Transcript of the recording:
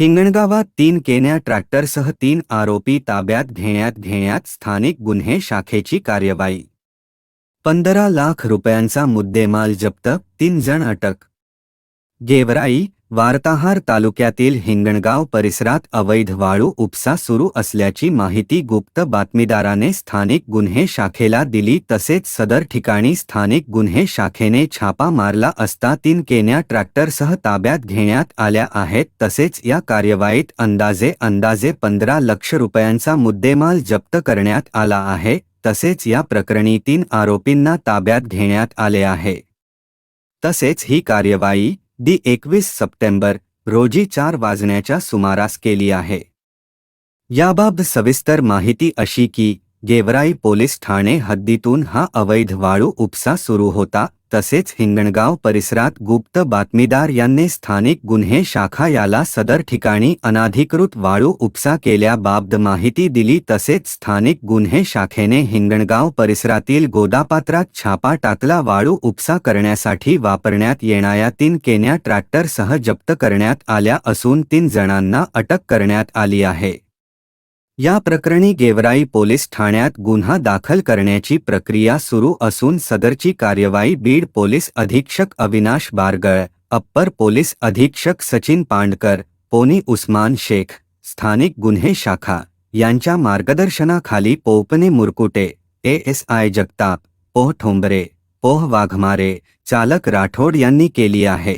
हिंगणगावात तीन केन्या ट्रॅक्टरसह तीन आरोपी ताब्यात घेण्यात घेण्यात स्थानिक गुन्हे शाखेची कार्यवाही. पंधरा लाख रुपयांचा मुद्देमाल जप्त तीन जण अटक गेवराई वार्ताहार तालुक्यातील हिंगणगाव परिसरात अवैध वाळू उपसा सुरू असल्याची माहिती गुप्त बातमीदाराने स्थानिक गुन्हे शाखेला दिली तसेच सदर ठिकाणी स्थानिक गुन्हे शाखेने छापा मारला असता तीन केन्या ट्रॅक्टरसह ताब्यात घेण्यात आल्या आहेत तसेच या कार्यवाहीत अंदाजे अंदाजे पंधरा लक्ष रुपयांचा मुद्देमाल जप्त करण्यात आला आहे तसेच या प्रकरणी तीन आरोपींना ताब्यात घेण्यात आले आहे. तसेच ही कार्यवाही दी एकवीस सप्टेंबर रोजी चार वाजण्याच्या सुमारास केली आहे. याबाबत सविस्तर माहिती अशी की गेवराई पोलीस ठाणे हद्दीतून हा अवैध वाळू उपसा सुरू होता. तसेच हिंगणगाव परिसरात गुप्त बातमीदार यांनी स्थानिक गुन्हे शाखा याला सदर ठिकाणी अनाधिकृत वाळू उपसा केल्याबाबत माहिती दिली. तसेच स्थानिक गुन्हे शाखेने हिंगणगाव परिसरातील गोदापात्रात छापा टाकला. वाळू उपसा करण्यासाठी वापरण्यात येणाऱ्या तीन केन्या ट्रॅक्टरसह जप्त करण्यात आल्या असून तीन जणांना अटक करण्यात आली आहे. या प्रकरणी गेवराई पोलीस ठाण्यात गुन्हा दाखल करण्याची प्रक्रिया सुरू असून सदरची कार्यवाही बीड पोलीस अधीक्षक अविनाश बारगळ अप्पर पोलीस अधीक्षक सचिन पांडकर पोनी उस्मान शेख स्थानिक गुन्हे शाखा यांच्या मार्गदर्शनाखाली पोपने Murkute A S I Jagtap पोह Thombare पोह वाघमारे चालक राठोड यांनी केली आहे.